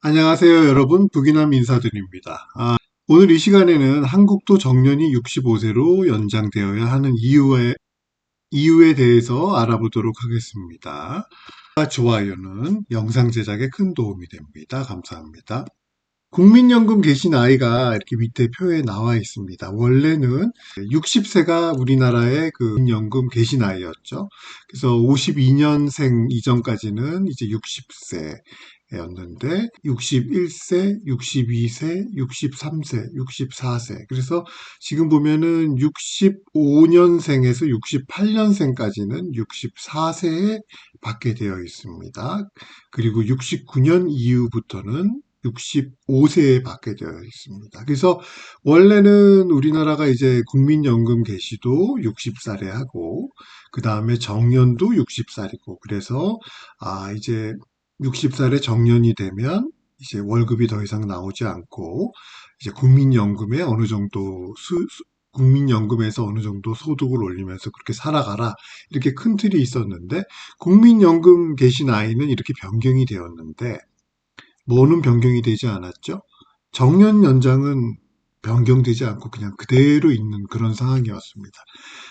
안녕하세요, 여러분. 북이남 인사드립니다. 아, 오늘 이 시간에는 한국도 정년이 65세로 연장되어야 하는 이유에, 이유에 대해서 알아보도록 하겠습니다. 좋아요는 영상 제작에 큰 도움이 됩니다. 감사합니다. 국민연금 계신 나이가 이렇게 밑에 표에 나와 있습니다. 원래는 60세가 우리나라의 그 국민연금 계신 나이였죠. 그래서 52년생 이전까지는 이제 60세, 였는데 61세, 62세, 63세, 64세. 그래서 지금 보면은 65년생에서 68년생까지는 64세에 받게 되어 있습니다. 그리고 69년 이후부터는 65세에 받게 되어 있습니다. 그래서 원래는 우리나라가 이제 국민연금 개시도 60살에 하고 그 다음에 정년도 60살이고 그래서 아 이제 60살에 정년이 되면 이제 월급이 더 이상 나오지 않고 이제 국민연금에 어느 정도 수, 수- 국민연금에서 어느 정도 소득을 올리면서 그렇게 살아가라 이렇게 큰 틀이 있었는데 국민연금 계신 아이는 이렇게 변경이 되었는데 뭐는 변경이 되지 않았죠? 정년 연장은 변경되지 않고 그냥 그대로 있는 그런 상황이었습니다.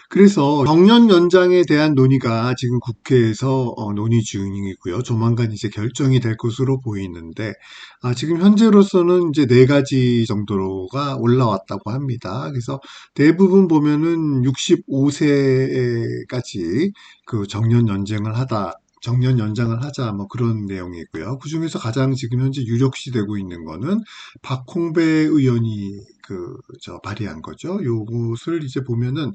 그래서 정년 연장에 대한 논의가 지금 국회에서 어, 논의 중이고요. 조만간 이제 결정이 될 것으로 보이는데 아, 지금 현재로서는 이제 네 가지 정도가 올라왔다고 합니다. 그래서 대부분 보면은 65세까지 그 정년 연장을 하다 정년 연장을 하자 뭐 그런 내용이고요. 그 중에서 가장 지금 현재 유력시 되고 있는 거는 박홍배 의원이 그 저 발의한 거죠. 요것을 이제 보면은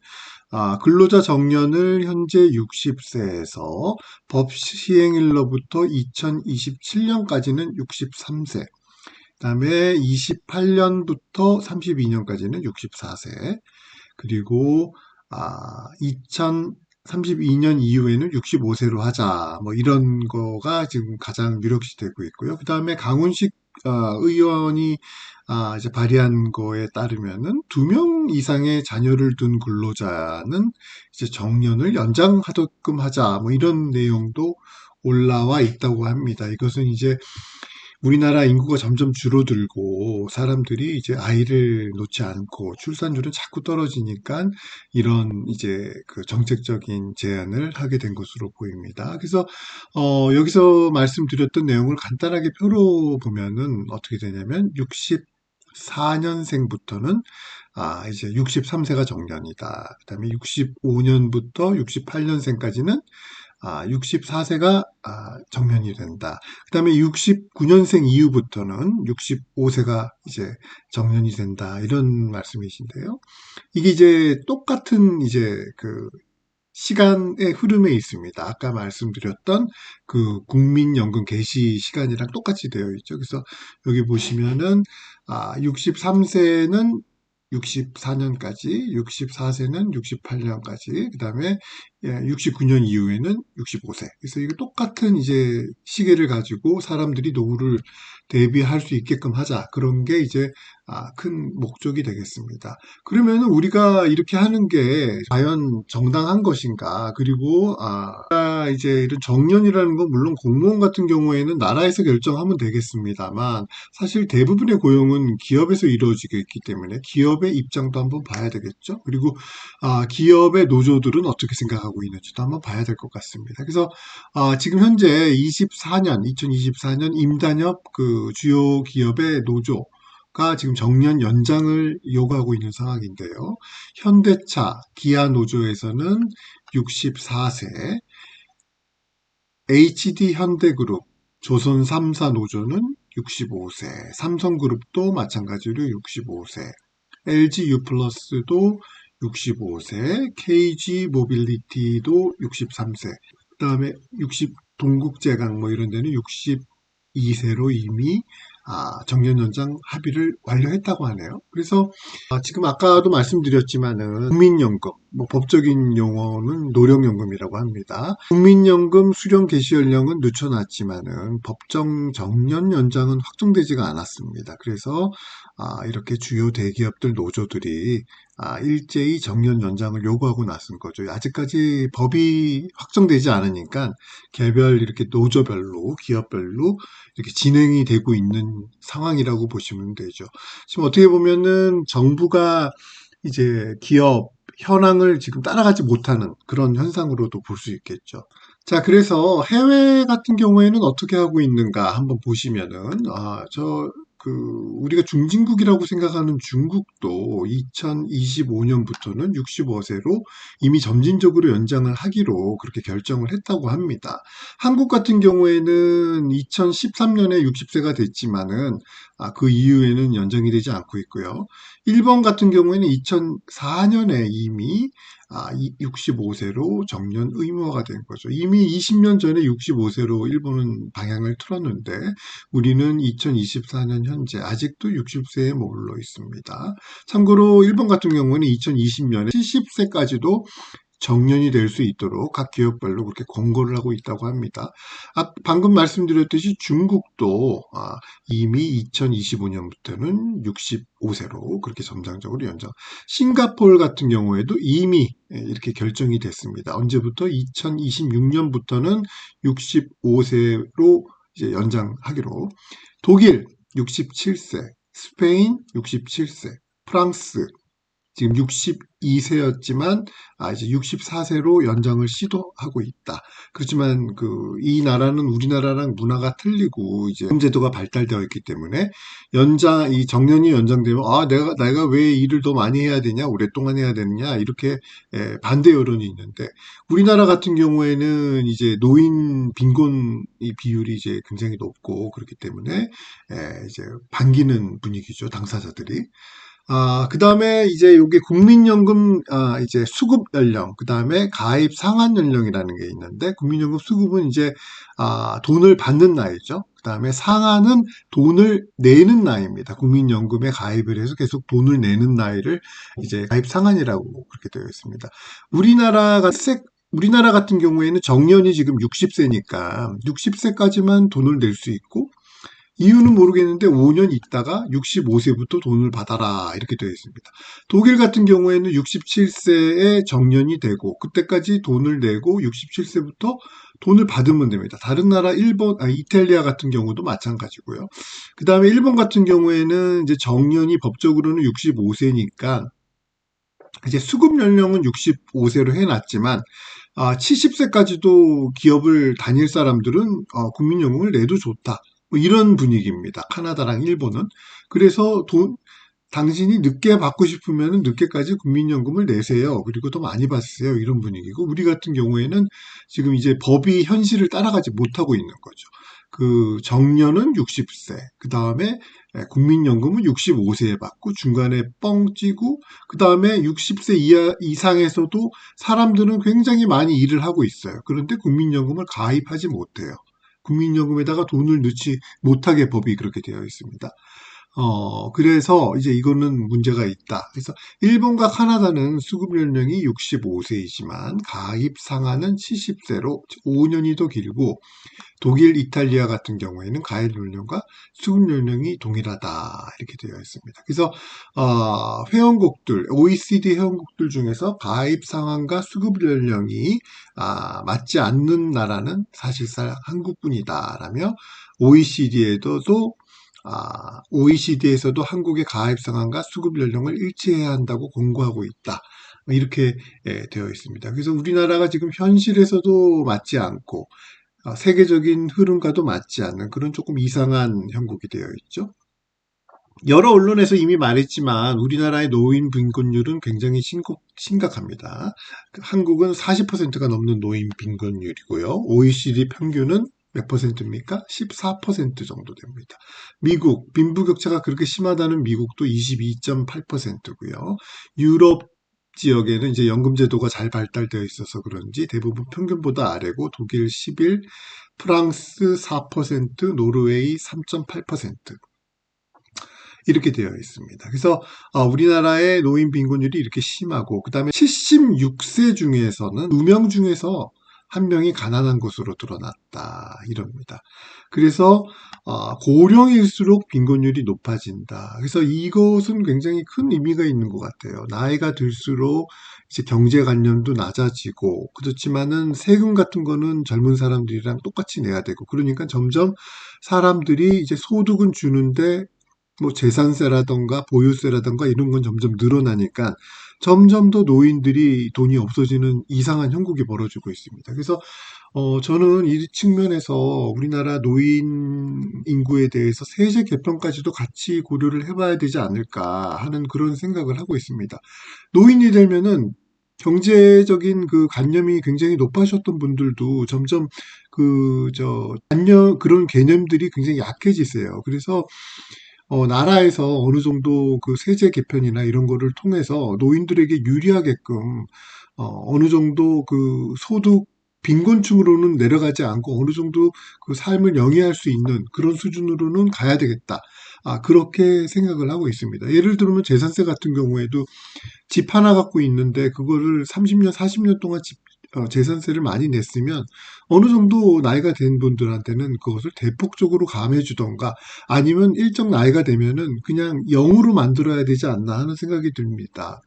아, 근로자 정년을 현재 60세에서 법 시행일로부터 2027년까지는 63세, 그다음에 28년부터 32년까지는 64세, 그리고 아, 2032년 이후에는 65세로 하자. 뭐 이런 거가 지금 가장 유력시 되고 있고요. 그 다음에 강훈식 아, 의원이 아, 이제 발의한 거에 따르면은 두 명 이상의 자녀를 둔 근로자는 이제 정년을 연장하도록 하자. 뭐 이런 내용도 올라와 있다고 합니다. 이것은 이제 우리나라 인구가 점점 줄어들고 사람들이 이제 아이를 놓지 않고 출산율은 자꾸 떨어지니까 이런 이제 그 정책적인 제안을 하게 된 것으로 보입니다. 그래서 어 여기서 말씀드렸던 내용을 간단하게 표로 보면은 어떻게 되냐면 64년생부터는 아 이제 63세가 정년이다. 그 다음에 65년부터 68년생까지는 아, 64세가 아, 정년이 된다. 그 다음에 69년생 이후부터는 65세가 이제 정년이 된다. 이런 말씀이신데요. 이게 이제 똑같은 이제 그 시간의 흐름에 있습니다. 아까 말씀드렸던 그 국민연금 개시 시간이랑 똑같이 되어 있죠. 그래서 여기 보시면은 아, 63세는 64년까지, 64세는 68년까지, 그 다음에 69년 이후에는 65세. 그래서 이거 똑같은 이제 시계를 가지고 사람들이 노후를 대비할 수 있게끔 하자. 그런 게 이제 아, 큰 목적이 되겠습니다. 그러면 우리가 이렇게 하는 게 과연 정당한 것인가? 그리고 아, 이제 이런 정년이라는 건 물론 공무원 같은 경우에는 나라에서 결정하면 되겠습니다만 사실 대부분의 고용은 기업에서 이루어지고 있기 때문에 기업의 입장도 한번 봐야 되겠죠. 그리고 아, 기업의 노조들은 어떻게 생각하고 있는지도 한번 봐야 될 것 같습니다. 그래서 아, 지금 현재 24년, 2024년 임단협 그 주요 기업의 노조 가 지금 정년 연장을 요구하고 있는 상황인데요. 현대차, 기아 노조에서는 64세, HD 현대그룹, 조선 3사 노조는 65세, 삼성그룹도 마찬가지로 65세, LG U+도 65세, KG 모빌리티도 63세, 그 다음에 60 동국제강 뭐 이런 데는 62세로 이미 아, 정년 연장 합의를 완료했다고 하네요. 그래서 아, 지금 아까도 말씀드렸지만은 국민연금 뭐 법적인 용어는 노령연금이라고 합니다. 국민연금 수령 개시 연령은 늦춰놨지만은 법정 정년 연장은 확정되지가 않았습니다. 그래서 아, 이렇게 주요 대기업들 노조들이 아, 일제히 정년 연장을 요구하고 나선 거죠. 아직까지 법이 확정되지 않으니까 개별 이렇게 노조별로 기업별로 이렇게 진행이 되고 있는 상황이라고 보시면 되죠. 지금 어떻게 보면은 정부가 이제 기업 현황을 지금 따라가지 못하는 그런 현상으로도 볼 수 있겠죠. 자, 그래서 해외 같은 경우에는 어떻게 하고 있는가 한번 보시면은, 아, 저, 그, 우리가 중진국이라고 생각하는 중국도 2025년부터는 65세로 이미 점진적으로 연장을 하기로 그렇게 결정을 했다고 합니다. 한국 같은 경우에는 2013년에 60세가 됐지만은, 아, 그 이후에는 연장이 되지 않고 있고요. 일본 같은 경우에는 2004년에 이미 아, 65세로 정년 의무화가 된 거죠. 이미 20년 전에 65세로 일본은 방향을 틀었는데 우리는 2024년 현재 아직도 60세에 머물러 있습니다. 참고로 일본 같은 경우는 2020년에 70세까지도 정년이 될 수 있도록 각 기업별로 그렇게 권고를 하고 있다고 합니다. 아, 방금 말씀드렸듯이 중국도 아, 이미 2025년부터는 65세로 그렇게 점장적으로 연장. 싱가폴 같은 경우에도 이미 이렇게 결정이 됐습니다. 언제부터? 2026년부터는 65세로 이제 연장하기로. 독일 67세, 스페인 67세, 프랑스 지금 62세였지만 아 이제 64세로 연장을 시도하고 있다. 그렇지만 그 이 나라는 우리나라랑 문화가 틀리고 이제 제도가 발달되어 있기 때문에 연장 이 정년이 연장되면 아 내가 내가 왜 일을 더 많이 해야 되냐 오랫동안 해야 되느냐 이렇게 에, 반대 여론이 있는데 우리나라 같은 경우에는 이제 노인 빈곤 이 비율이 이제 굉장히 높고 그렇기 때문에 에, 이제 반기는 분위기죠 당사자들이. 아, 그 다음에 이제 요게 국민연금, 아, 이제 수급 연령, 그 다음에 가입 상한 연령이라는 게 있는데, 국민연금 수급은 이제, 아, 돈을 받는 나이죠. 그 다음에 상한은 돈을 내는 나이입니다. 국민연금에 가입을 해서 계속 돈을 내는 나이를 이제 가입 상한이라고 그렇게 되어 있습니다. 우리나라가 세, 우리나라 같은 경우에는 정년이 지금 60세니까 60세까지만 돈을 낼 수 있고, 이유는 모르겠는데 5년 있다가 65세부터 돈을 받아라 이렇게 되어 있습니다. 독일 같은 경우에는 67세에 정년이 되고 그때까지 돈을 내고 67세부터 돈을 받으면 됩니다. 다른 나라 일본, 아, 이탈리아 같은 경우도 마찬가지고요. 그 다음에 일본 같은 경우에는 이제 정년이 법적으로는 65세니까 이제 수급 연령은 65세로 해놨지만 아, 70세까지도 기업을 다닐 사람들은 어, 국민연금을 내도 좋다. 뭐 이런 분위기입니다. 카나다랑 일본은. 그래서 돈, 당신이 늦게 받고 싶으면 늦게까지 국민연금을 내세요. 그리고 더 많이 받으세요. 이런 분위기고, 우리 같은 경우에는 지금 이제 법이 현실을 따라가지 못하고 있는 거죠. 그 정년은 60세, 그 다음에 국민연금은 65세에 받고 중간에 뻥 찌고 그 다음에 60세 이하 이상에서도 사람들은 굉장히 많이 일을 하고 있어요. 그런데 국민연금을 가입하지 못해요. 국민연금에다가 돈을 넣지 못하게 법이 그렇게 되어 있습니다. 어, 그래서 이제 이거는 문제가 있다. 그래서 일본과 카나다는 수급 연령이 65세이지만 가입 상한은 70세로 5년이 더 길고 독일, 이탈리아 같은 경우에는 가입 연령과 수급 연령이 동일하다 이렇게 되어 있습니다. 그래서 어, 회원국들, OECD 회원국들 중에서 가입 상한과 수급 연령이 아, 맞지 않는 나라는 사실상 한국뿐이다라며 OECD에도 아, OECD에서도 한국의 가입 상한과 수급 연령을 일치해야 한다고 공고하고 있다. 이렇게 예, 되어 있습니다. 그래서 우리나라가 지금 현실에서도 맞지 않고 어, 세계적인 흐름과도 맞지 않는 그런 조금 이상한 형국이 되어 있죠. 여러 언론에서 이미 말했지만 우리나라의 노인 빈곤율은 굉장히 심각, 합니다 한국은 40%가 넘는 노인 빈곤율이고요. OECD 평균은 몇 퍼센트입니까? 14% 정도 됩니다. 미국, 빈부격차가 그렇게 심하다는 미국도 22.8%고요. 유럽 지역에는 이제 연금 제도가 잘 발달되어 있어서 그런지 대부분 평균보다 아래고 독일 11, 프랑스 4%, 노르웨이 3.8%. 이렇게 되어 있습니다. 그래서 어, 우리나라의 노인 빈곤율이 이렇게 심하고 그 다음에 70 86세 중에서는 2명 중에서 한 명이 가난한 것으로 드러났다. 이럽니다. 그래서 어, 고령일수록 빈곤율이 높아진다. 그래서 이것은 굉장히 큰 의미가 있는 것 같아요. 나이가 들수록 이제 경제관념도 낮아지고 그렇지만은 세금 같은 거는 젊은 사람들이랑 똑같이 내야 되고 그러니까 점점 사람들이 이제 소득은 주는데 뭐 재산세라던가 보유세라던가 이런 건 점점 늘어나니까 점점 더 노인들이 돈이 없어지는 이상한 형국이 벌어지고 있습니다. 그래서 어, 저는 이 측면에서 우리나라 노인 인구에 대해서 세제 개편까지도 같이 고려를 해봐야 되지 않을까 하는 그런 생각을 하고 있습니다. 노인이 되면은 경제적인 그 관념이 굉장히 높아졌던 분들도 점점 그, 저, 관념, 그런 개념들이 굉장히 약해지세요. 그래서 어, 나라에서 어느 정도 그 세제 개편이나 이런 거를 통해서 노인들에게 유리하게끔 어, 어느 정도 그 소득 빈곤층으로는 내려가지 않고 어느 정도 그 삶을 영위할 수 있는 그런 수준으로는 가야 되겠다. 아, 그렇게 생각을 하고 있습니다. 예를 들면 재산세 같은 경우에도 집 하나 갖고 있는데 그거를 30년, 40년 동안 집, 어, 재산세를 많이 냈으면 어느 정도 나이가 된 분들한테는 그것을 대폭적으로 감해 주던가 아니면 일정 나이가 되면은 그냥 0으로 만들어야 되지 않나 하는 생각이 듭니다.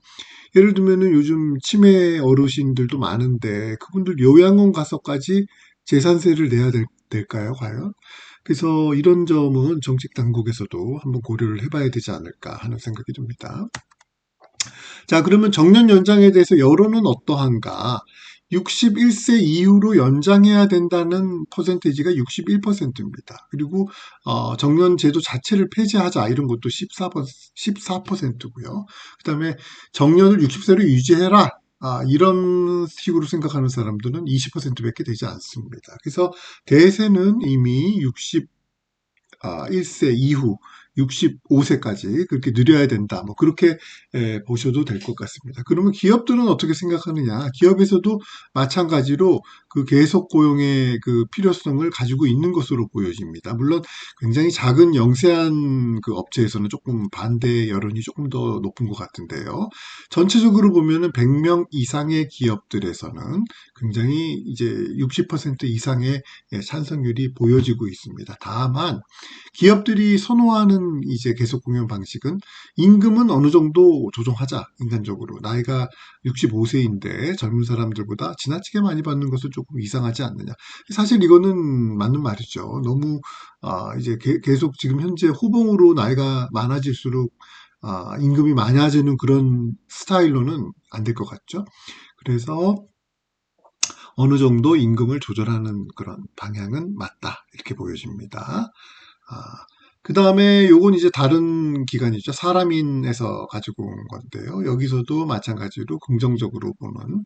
예를 들면은 요즘 치매 어르신들도 많은데 그분들 요양원 가서까지 재산세를 내야 될, 될까요, 과연? 그래서 이런 점은 정책 당국에서도 한번 고려를 해봐야 되지 않을까 하는 생각이 듭니다. 자, 그러면 정년 연장에 대해서 여론은 어떠한가? 61세 이후로 연장해야 된다는 퍼센테이지가 61%입니다. 그리고 어, 정년 제도 자체를 폐지하자 이런 것도 14%, 14%고요. 그 다음에 정년을 60세로 유지해라. 아, 이런 식으로 생각하는 사람들은 20%밖에 되지 않습니다. 그래서 대세는 이미 61세 이후 65세까지 그렇게 늘려야 된다. 뭐 그렇게 에, 보셔도 될 것 같습니다. 그러면 기업들은 어떻게 생각하느냐? 기업에서도 마찬가지로 그 계속 고용의 그 필요성을 가지고 있는 것으로 보여집니다. 물론 굉장히 작은 영세한 그 업체에서는 조금 반대 여론이 조금 더 높은 것 같은데요. 전체적으로 보면은 100명 이상의 기업들에서는 굉장히 이제 60% 이상의 예, 찬성률이 보여지고 있습니다. 다만 기업들이 선호하는 이제 계속 공연 방식은 임금은 어느 정도 조정하자 인간적으로 나이가 65세인데 젊은 사람들보다 지나치게 많이 받는 것은 조금 이상하지 않느냐. 사실 이거는 맞는 말이죠. 너무 아, 이제 게, 계속 지금 현재 호봉으로 나이가 많아질수록 아, 임금이 많아지는 그런 스타일로는 안 될 것 같죠. 그래서 어느 정도 임금을 조절하는 그런 방향은 맞다. 이렇게 보여집니다. 아, 그 다음에 요건 이제 다른 기관이죠. 사람인에서 가지고 온 건데요. 여기서도 마찬가지로 긍정적으로 보면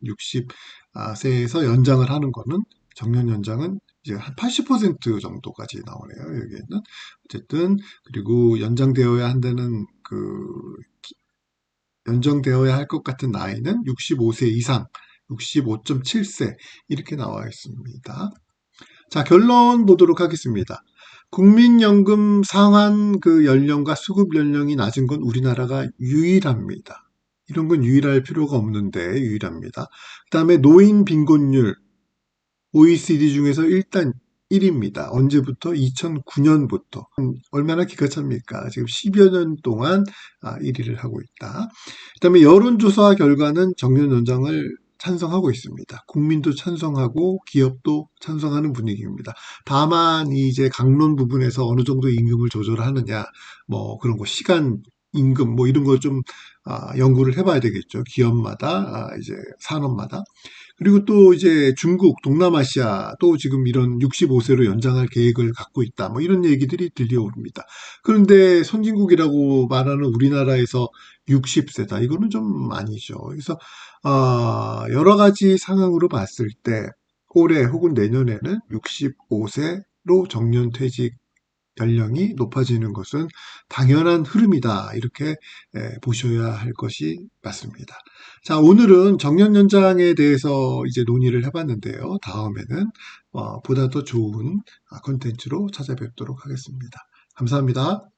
60세에서 연장을 하는 거는 정년 연장은 이제 한 80% 정도까지 나오네요. 여기에는 어쨌든 그리고 연장되어야 한다는 그 연장되어야 할 것 같은 나이는 65세 이상, 65.7세 이렇게 나와 있습니다. 자 결론 보도록 하겠습니다. 국민연금 상한 그 연령과 수급 연령이 낮은 건 우리나라가 유일합니다. 이런 건 유일할 필요가 없는데 유일합니다. 그 다음에 노인 빈곤율 OECD 중에서 일단 1위입니다. 언제부터? 2009년부터. 얼마나 기가 찹니까? 지금 10여 년 동안 1위를 아, 하고 있다. 그 다음에 여론조사 결과는 정년 연장을 찬성하고 있습니다. 국민도 찬성하고 기업도 찬성하는 분위기입니다. 다만 이제 강론 부분에서 어느 정도 임금을 조절하느냐, 뭐 그런 거 시간 임금 뭐 이런 걸좀 아, 연구를 해봐야 되겠죠. 기업마다 아, 이제 산업마다 그리고 또 이제 중국, 동남아시아 또 지금 이런 65세로 연장할 계획을 갖고 있다. 뭐 이런 얘기들이 들려옵니다. 그런데 선진국이라고 말하는 우리나라에서 60세다. 이거는 좀 아니죠. 그래서 어, 여러 가지 상황으로 봤을 때 올해 혹은 내년에는 65세로 정년 퇴직 연령이 높아지는 것은 당연한 흐름이다. 이렇게 보셔야 할 것이 맞습니다. 자, 오늘은 정년 연장에 대해서 이제 논의를 해봤는데요. 다음에는 어, 보다 더 좋은 콘텐츠로 찾아뵙도록 하겠습니다. 감사합니다.